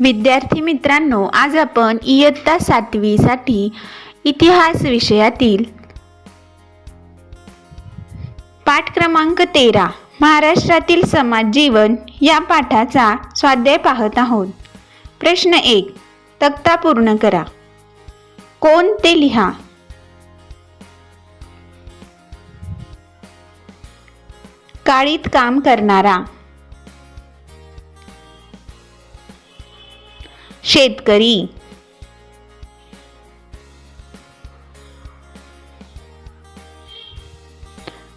विद्यार्थी मित्रांनो आज आपण इयत्ता सातवीसाठी इतिहास विषयातील पाठ क्रमांक तेरा महाराष्ट्रातील समाज जीवन या पाठाचा स्वाध्याय पाहत आहोत. प्रश्न एक तक्ता पूर्ण करा. कोण ते लिहा? काळीत काम करणारा शेतकरी.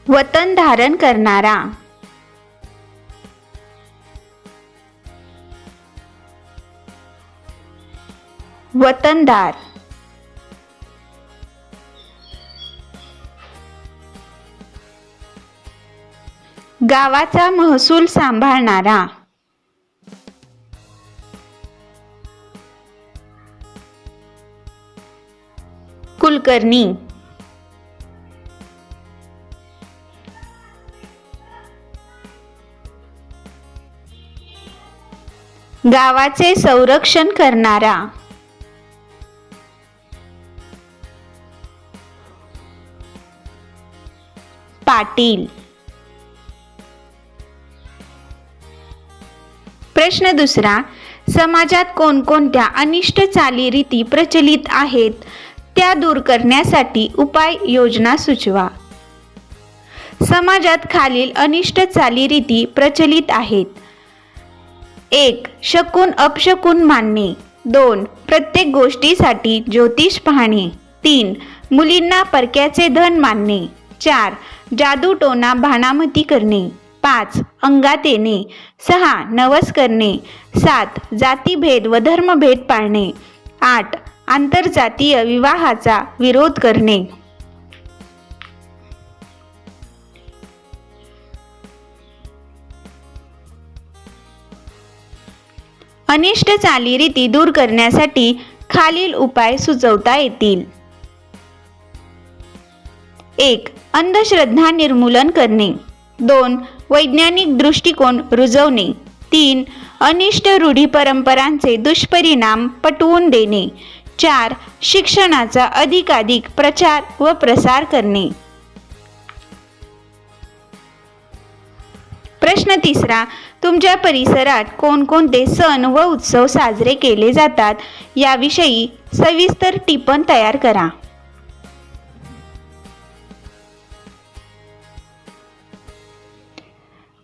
वतन धारण करणारा. वतनदार. गावाचा महसूल सांभाळणारा. कुलकर्णी. गावाचे संरक्षण करणारा. पाटील. प्रश्न दुसरा समाजात कोणकोणत्या अनिष्ट चालीरीती प्रचलित आहेत? त्या दूर करण्यासाठी उपाय योजना सुचवा. समाजात खालील अनिष्ट चालीरीती प्रचलित आहेत. एक शकून अपशकून मानणे. दोन प्रत्येक गोष्टीसाठी ज्योतिष पाहणे. तीन मुलींना परक्याचे धन मानणे. चार जादूटोना भाणामती करणे. पाच अंगात येणे. सहा नवस करणे. सात जातीभेद व धर्मभेद पाळणे. आठ आंतरजातीय विवाहाचा विरोध करणे. अनिष्ट चालीरीती दूर करण्यासाठी खालील उपाय सुचवता येतील. एक अंधश्रद्धा निर्मूलन करणे. दोन वैज्ञानिक दृष्टिकोन रुजवणे. तीन अनिष्ट रूढी परंपरांचे दुष्परिणाम पटवून देणे. चार शिक्षणाचा अधिकाधिक प्रचार व प्रसार करणे. प्रश्न तिसरा तुमच्या परिसरात कोणकोणते सण व उत्सव साजरे केले जातात? याविषयी सविस्तर टिपण तयार करा.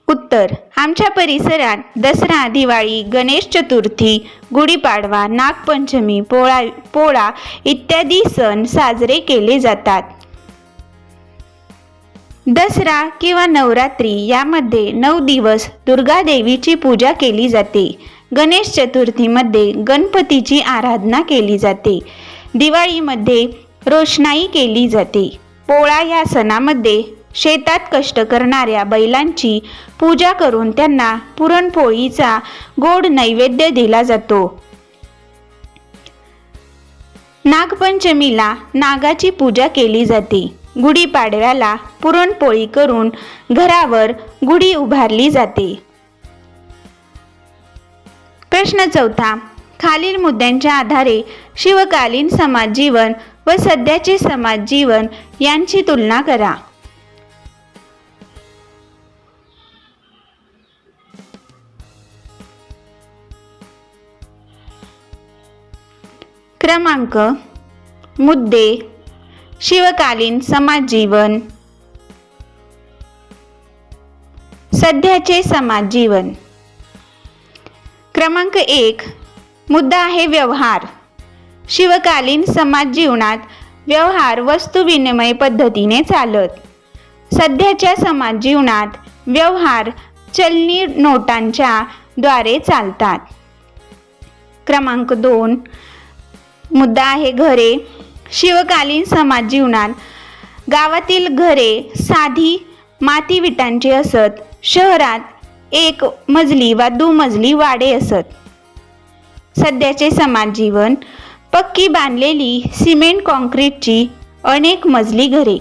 उत्तर आमच्या परिसरात दसरा दिवाळी गणेश चतुर्थी गुढीपाडवा नागपंचमी पोळा पोळा इत्यादी सण साजरे केले जातात. दसरा किंवा नवरात्री यामध्ये नऊ दिवस दुर्गा देवीची पूजा केली जाते. गणेश चतुर्थीमध्ये गणपतीची आराधना केली जाते. दिवाळीमध्ये रोषणाई केली जाते. पोळा या सणामध्ये शेतात कष्ट करणाऱ्या बैलांची पूजा करून त्यांना पुरणपोळीचा गोड नैवेद्य दिला जातो. नागपंचमीला नागाची पूजा केली जाते. गुढीपाडव्याला पुरणपोळी करून घरावर गुढी उभारली जाते. प्रश्न चौथा खालील मुद्द्यांच्या आधारे शिवकालीन समाज जीवन व सध्याचे समाज जीवन यांची तुलना करा. क्रमांक मुद्दे शिवकालीन समाजजीवन. सध्याचे समाजजीवन. क्रमांक एक मुद्दा आहे व्यवहार. शिवकालीन समाज जीवनात व्यवहार वस्तू विनिमय पद्धतीने चालत. सध्याच्या समाज जीवनात व्यवहार चलनी नोटांच्या द्वारे चालतात. क्रमांक दोन मुद्दा आहे घरे. शिवकालीन समाज जीवनात गावातील घरे साधी माती विटांची असत. शहरात एक मजली वा दुमजली वाडे असत. सध्याचे समाज जीवन पक्की बांधलेली सिमेंट कॉन्क्रीटची अनेक मजली घरे.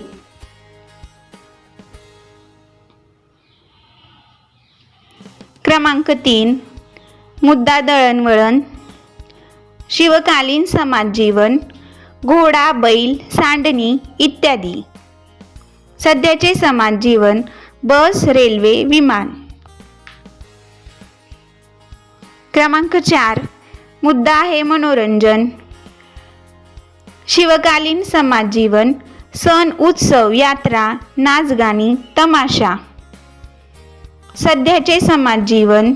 क्रमांक तीन. मुद्दा दळणवळण शिवकालीन समाज जीवन घोडा बैल सांडणी इत्यादी. सध्याचे समाज जीवन बस रेल्वे विमान. क्रमांक चार मुद्दा आहे मनोरंजन. शिवकालीन समाज जीवन सण उत्सव यात्रा नाचगाणी तमाशा. सध्याचे समाज जीवन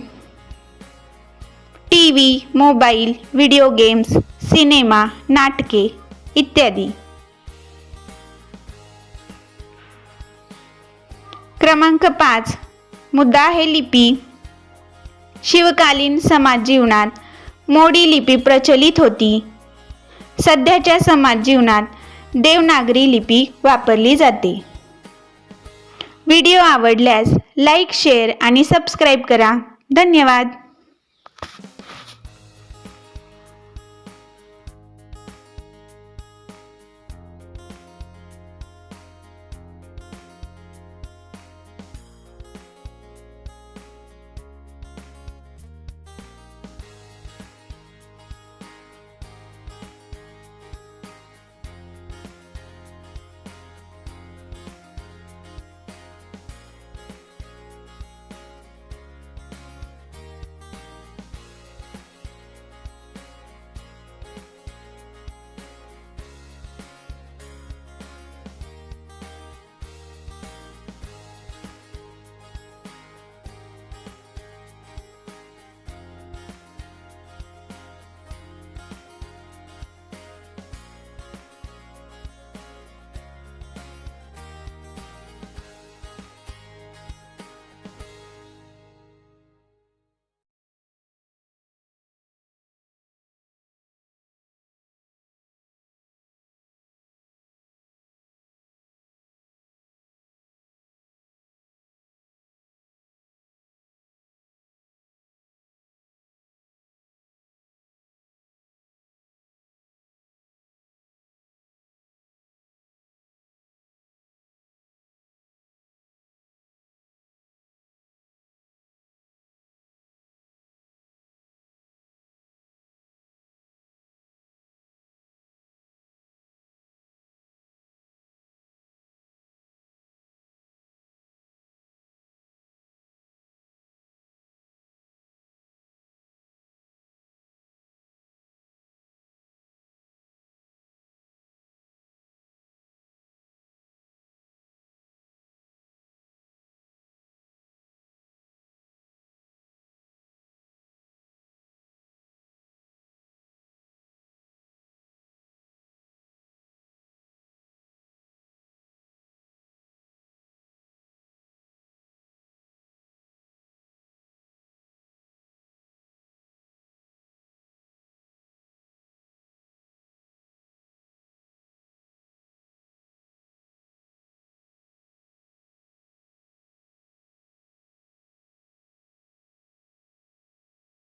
T V mobile video games cinema नाटके इत्यादी. क्रमांक पाच. मुद्दा आहे लिपी शिवकालीन समाज जीवनात मोडी लिपी प्रचलित होती. सध्याच्या समाज जीवनात देवनागरी लिपी वापरली जाते. व्हिडिओ आवडल्यास लाईक शेअर आणि सबस्क्राईब करा. धन्यवाद.